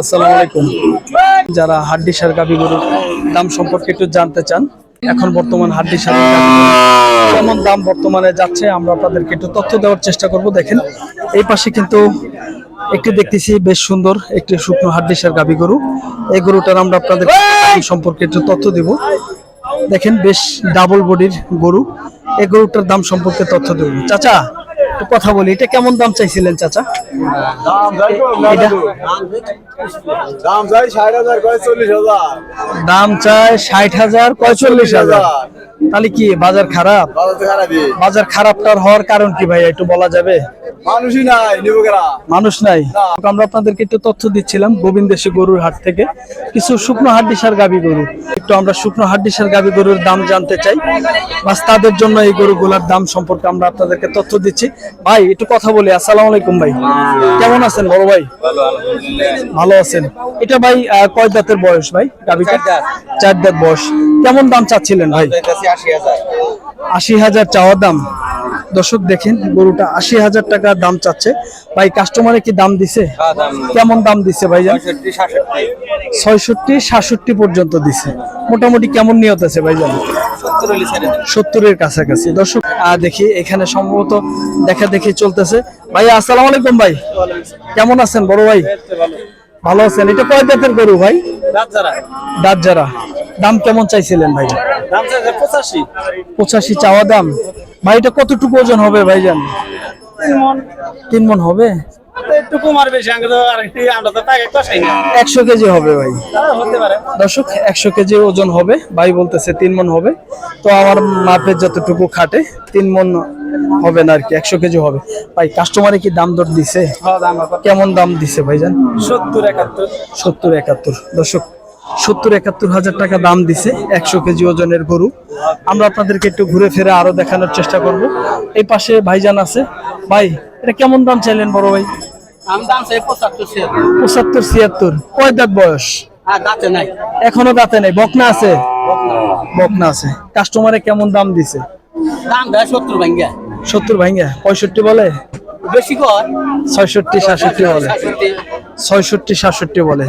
আসসালামু আলাইকুম। যারা হাড্ডি সার গাভী গরুর দাম সম্পর্কে একটু জানতে চান, এখন বর্তমান হাড্ডি সার কেমন দাম বর্তমানে যাচ্ছে, আমরা আপনাদেরকে একটু তথ্য দেওয়ার চেষ্টা করব। দেখেন, এই পাশে কিন্তু একটি দেখতেছি বেশ সুন্দর একটি শুকনো হাড্ডি সার গাভী গরু। এই গরুটার আমরা আপনাদের সম্পর্কে একটু তথ্য দেব। দেখেন, বেশ ডাবল বডির গরু। এই গরুটার দাম সম্পর্কে তথ্য দেব। চাচা একটু কথা বলি এটা কেমন দাম চাইছিলেন চাচা? দাম যাই ষাট হাজার পঁয়চল্লিশ হাজার। দাম চায় ষাট হাজার পঁয়তাল্লিশ হাজার। তাহলে কি বাজার খারাপ? বাজার খারাপটার হওয়ার কারণ কি ভাই একটু বলা যাবে? মানুষই নাই মানুষ নাই। আমরা আপনাদেরকে একটু তথ্য দিচ্ছিলাম গোবিন্দেশী গরুর হাট থেকে। কিছু শুকনো হাড্ডিসার গাবি গরু। একটু আমরা শুকনো হাড্ডিসার গাবি গরুর দাম জানতে চাই বাস তাদের জন্য এই গরুগুলার দাম সম্পর্কে আমরা আপনাদেরকে তথ্য দিচ্ছি। ভাই একটু কথা বলি আসসালামু আলাইকুম ভাই। কেমন আছেন বড় ভাই? ভালো আছেন। এটা ভাই কয় দাঁতের বয়স ভাই গাবিটা? চার দাঁত। বয়স। কেমন দাম চাচ্ছিলেন ভাই? আশি হাজার। চাওয়ার দাম। দর্শক দেখেন গরুটা আশি হাজার টাকা দাম চাচ্ছে। ভাই কাস্টমারে কি দাম দিছে? কেমন দাম দিছে ভাই ছয়ষট্টি সাতষট্টি। পর্যন্ত দিছে। মোটামুটি কেমন নিয়ত আছে ভাই জান সত্তরের কাছাকাছি। দর্শক আহ, দেখি এখানে সম্ভবত দেখা দেখি চলতেছে। ভাই আসসালামু আলাইকুম ভাই। কেমন আছেন বড় ভাই? ভালো। আছেন। এটা কয় দাঁতের গরু ভাই? দাঁত যারা দাম কেমন চাইছিলেন ভাই পঁচাশি। চাওয়া দাম। ভাই এটা কতটুকু ওজন হবে ভাইজান? তিন মন। তিন হবে? একশো কেজি ভাই। দর্শক একশো কেজি ওজন হবে। ভাই বলতেছে তিন মন হবে। তো আমার মাপের যতটুকু খাটে তিন মন হবে না আর কি একশো কেজি হবে। ভাই কাস্টমারে কি দাম দর দিছে? হ্যাঁ? কেমন দাম দিছে ভাইজান? সত্তর একাত্তর। সত্তর একাত্তর। দর্শক সত্তর একাত্তর হাজার টাকা দাম দিছে একশো কেজি ওজনের গরু। আমরা আপনাদেরকে একটু ঘুরে ফিরে আরও দেখানোর চেষ্টা করব। এই পাশে ভাইজান আছে। ভাই এটা কেমন দাম চাইলেন বড় ভাই? পঁচাত্তর ছিয়াত্তর। কয় দাঁত বয়স? আর দাঁতে নাই। এখনও দাঁতে নেই। বকনা আছে? বকনা। আছে। কাস্টমারে কেমন দাম দিছে? দাম দেয় সত্তর ভাঙ্গা। সত্তর ভাইঙ্গা পঁয়ষট্টি বলে? বেশি কর ছয়ষট্টি সাতষট্টি বলে। ছয়ষট্টি সাতষট্টি বলে।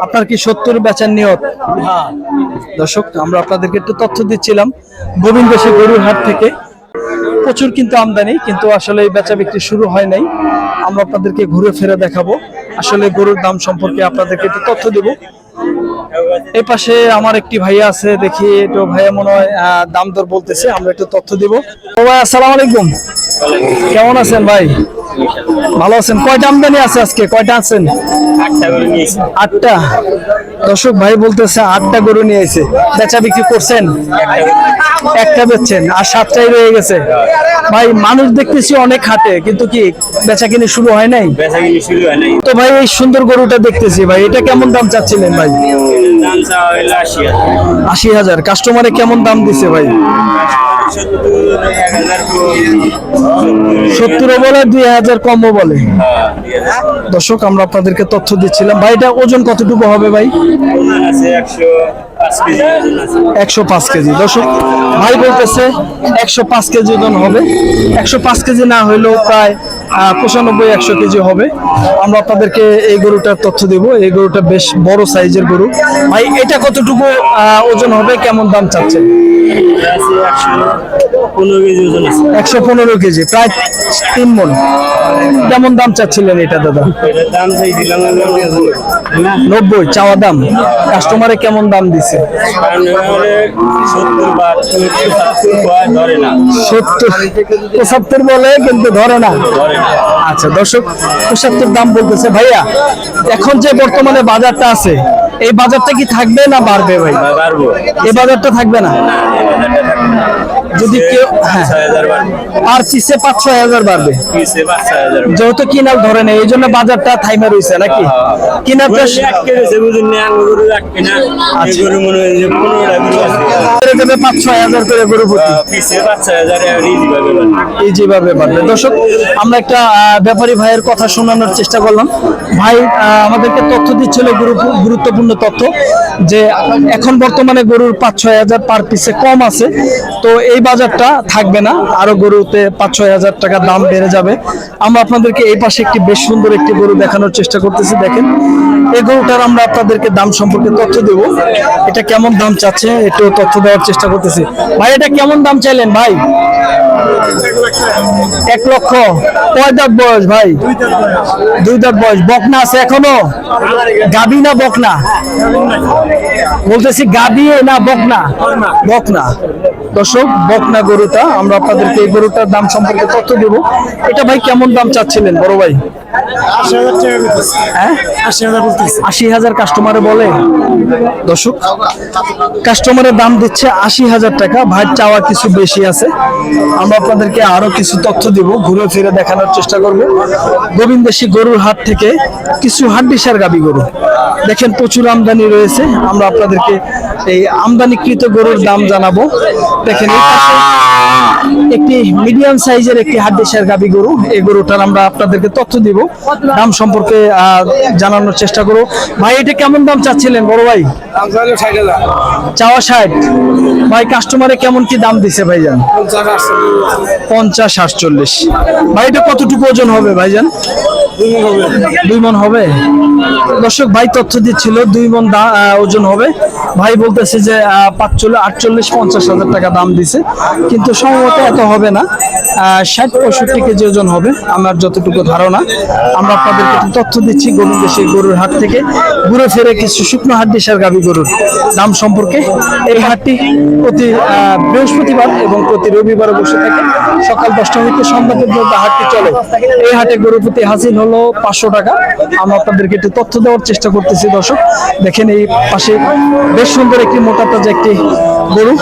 আপনার কি সত্তর বেচার নিয়ত? হ্যাঁ। দর্শক আমরা আপনাদেরকে একটু তথ্য দিচ্ছিলাম গোবিন্দেশী গরুর হাট থেকে। প্রচুর কিন্তু আমদানি কিন্তু আসলে এই বেচা বিক্রি শুরু হয় নাই। আমরা আপনাদেরকে ঘুরে ফিরে দেখাবো। আসলে গরুর দাম সম্পর্কে আপনাদেরকে একটু তথ্য দেব। এই পাশে আমার একটি ভাইয়া আছে দেখি একটু ভাইয়া মনে হয় আহ, দাম দর বলতেছে আমরা একটু তথ্য দিব। ও ভাই আসসালামু আলাইকুম। কেমন আছেন ভাই? ভালো আছেন? কয়টা আমদানি আছে আজকে? কয়টা আছেন? আটটা দর্শক ভাই বলতেছে আটটা গরু নিয়েছে বেচা বিক্রি করছেন? একটা বেচছেন। আর সাতটাই রয়ে গেছে। ভাই মানুষ দেখতেছি অনেক হাটে কিন্তু কি বেচা কিনে শুরু হয় নাই? তো ভাই এই সুন্দর গরুটা দেখতেছি ভাই এটা কেমন দাম চাচ্ছিলেন ভাই? আশি হাজার। কাস্টমারে কেমন দাম দিছে ভাই? সত্তর বলে দুই হাজার কম বলে। দর্শক আমরা আপনাদেরকে তথ্য দিচ্ছিলাম। ভাই এটা ওজন কতটুকু হবে ভাই? আছে একশো একশো পাঁচ কেজি। দর্শক ভাই বলতেছে একশো পাঁচ কেজি ওজন হবে। একশো পাঁচ কেজি না হইলেও প্রায় পঁচানব্বই একশো কেজি হবে। আমরা আপনাদেরকে এই গরুটার তথ্য দেব। এই গরুটা বেশ বড় সাইজের গরু। ভাই এটা কতটুকু ওজন হবে? কেমন দাম চাচ্ছেন? একশো পনেরো কেজি প্রায় তিন মন। কেমন দাম চাচ্ছিলেন এটা দাদা? নব্বই চাওয়া দাম। কাস্টমারে কেমন দাম দিছে সত্তর পঁচাত্তর বলে কিন্তু ধরে না। আচ্ছা দর্শক পঁচাত্তর দাম বলতেছে। ভাইয়া এখন যে বর্তমানে বাজারটা আছে এই বাজারটা কি থাকবে না বাড়বে ভাই? এ এই বাজারটা থাকবে না। যদি কেউ হ্যাঁ। আর পাঁচ ছয় হাজার বাড়বে। যেহেতু কিনাল ধরে নেই এই জন্য বাজারটা থাইমে রয়েছে নাকি? হয় যে পনেরোটা গরু আছে। করে দেবে পাঁচ ছয় হাজার করে গরু প্রতি। পিসে পাঁচ ছয় হাজার ইজি পাবে বাড়বে। এই যেভাবে বাড়বে। দর্শক আমরা একটা ব্যাপারী ভাইয়ের কথা শোনানোর চেষ্টা করলাম। ভাই আমাদেরকে তথ্য দিচ্ছিল গুরুত্বপূর্ণ তথ্য যে এখন বর্তমানে গরুর পাঁচ ছয় হাজার পার পিসে কম আছে। তো এই বাজারটা থাকবে না। আরও গরুতে পাঁচ, ছয় হাজার টাকা দাম বেড়ে যাবে। আমরা আপনাদেরকে এই পাশে একটি বেশ সুন্দর একটি গরু দেখানোর চেষ্টা করতেছি, দেখেন। এই গরুটার আমরা আপনাদেরকে দাম সম্পর্কে তথ্য দেব। এটা কেমন দাম চাচ্ছে একটু তথ্য দেওয়ার চেষ্টা করতেছি। ভাই এটা কেমন দাম চাইলেন ভাই? এক লক্ষ। কয় দাঁত বয়স ভাই? দুই দাঁত বয়স। বকনা আছে এখনও? গাবি না বকনা? বলতেছি গাবি না বকনা? বকনা। দর্শক বকনা গরুটা আমরা আপনাদেরকে এই গরুটার দাম সম্পর্কে তথ্য দেব। এটা ভাই কেমন দাম চাচ্ছিলেন বড় ভাই? হ্যাঁ? আশি হাজার কাস্টমারে বলে। দর্শক কাস্টমারের দাম দিচ্ছে আশি হাজার টাকা। ভাই, চাওয়া কিছু বেশি আছে। আমরা আপনাদেরকে আরও কিছু তথ্য দিব, ঘুরে ফিরে দেখানোর চেষ্টা করব। গোবিন্দেশী গরুর হাট থেকে কিছু হাড্ডিসার গাবি গরু। দেখেন, প্রচুর আমদানি রয়েছে। আমরা আপনাদেরকে এই আমদানিকৃত গরুর দাম জানাব। দেখেন একটি মিডিয়াম সাইজের একটি হাড্ডিসার গাবি গরু। এই গরুটার আমরা আপনাদেরকে তথ্য দিব। দাম সম্পর্কে জানানোর চেষ্টা করব ভাই এটা কেমন দাম চাচ্ছিলেন বড় ভাই? চাওয়া ষাট। ভাই কাস্টমারে কেমন কি দাম দিছে ভাইজান? যান পঞ্চাশ আটচল্লিশ। ভাই এটা কতটুকু ওজন হবে ভাইজান? দুই মন হবে। দর্শক, ভাই তথ্য দিচ্ছিল, দুই মন ওজন হবে। ভাই বলতেছে যে আটচল্লিশ, পঞ্চাশ হাজার টাকা দাম দিছে। কিন্তু সম্ভবত এত হবে না। ষাট, পঁয়ষট্টি কেজি ওজন হবে, আমার যতটুকু ধারণা। আমরা আপনাদেরকে তথ্য দিচ্ছি, গরুর দেশে, গরুর হাট থেকে। ঘুরে ফিরে কিছু শুকনো হাট, দেশের গাভী গরুর দাম সম্পর্কে। এই হাটটি প্রতি বৃহস্পতিবার এবং প্রতি রবিবার বসে থাকে। সকাল দশটা হইতে সন্ধ্যা পর্যন্ত হাটটি চলে। এই হাটে গরু প্রতি হাসিল হলো পাঁচশো টাকা। আমরা আপনাদেরকে একটু তথ্য দেওয়ার চেষ্টা করতেছি, দর্শক। দেখেন এই পাশে বেশ সুন্দর একটি মোটা তাজা একটি গরু।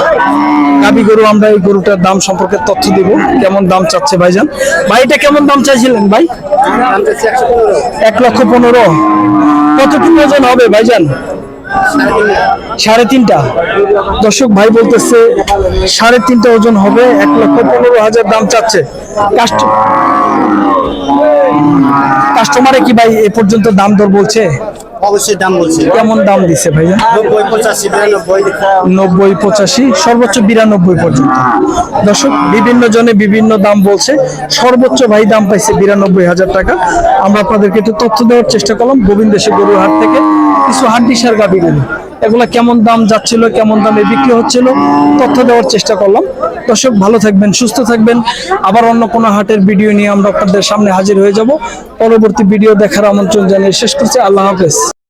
গাবি গরু, আমরা এই গরুটার দাম সম্পর্কে তথ্য দিব। কেমন দাম চাচ্ছে ভাইজান? ভাই, এটা কেমন দাম চাইছিলেন ভাই? এক লক্ষ পনেরো। কতটুকু ওজন হবে ভাইজান? সাড়ে তিনটা। দর্শক, ভাই বলতেছে সাড়ে তিনটা ওজন হবে, এক লক্ষ পনেরো হাজার দাম চাচ্ছে। কাস্ট- কাস্টমারে কি ভাই এ পর্যন্ত দাম দর বলছে? অবশ্যই দাম বলছে। কেমন দাম দিছে ভাইয়া? নব্বই পঁচাশি বিরানব্বই। নব্বই পঁচাশি সর্বোচ্চ বিরানব্বই পর্যন্ত। দর্শক বিভিন্ন জনে বিভিন্ন দাম বলছে। সর্বোচ্চ ভাই দাম পাইছে বিরানব্বই হাজার টাকা। আমরা আপনাদেরকে একটু তথ্য দেওয়ার চেষ্টা করলাম। গোবিন্দেশে গরুর হাট থেকে কিছু হাড্ডিসার গাবি গরু। এগুলা কেমন দাম যাচ্ছিল, কেমন দামে বিক্রি হচ্ছিল, তথ্য দেওয়ার চেষ্টা করলাম। দর্শক, ভালো থাকবেন, সুস্থ থাকবেন। আবার অন্য কোনো হাটের ভিডিও নিয়ে আমরা আপনাদের সামনে হাজির হয়ে যাব। পরবর্তী ভিডিও দেখার আমন্ত্রণ জানিয়ে শেষ করছি। আল্লাহ হাফেজ।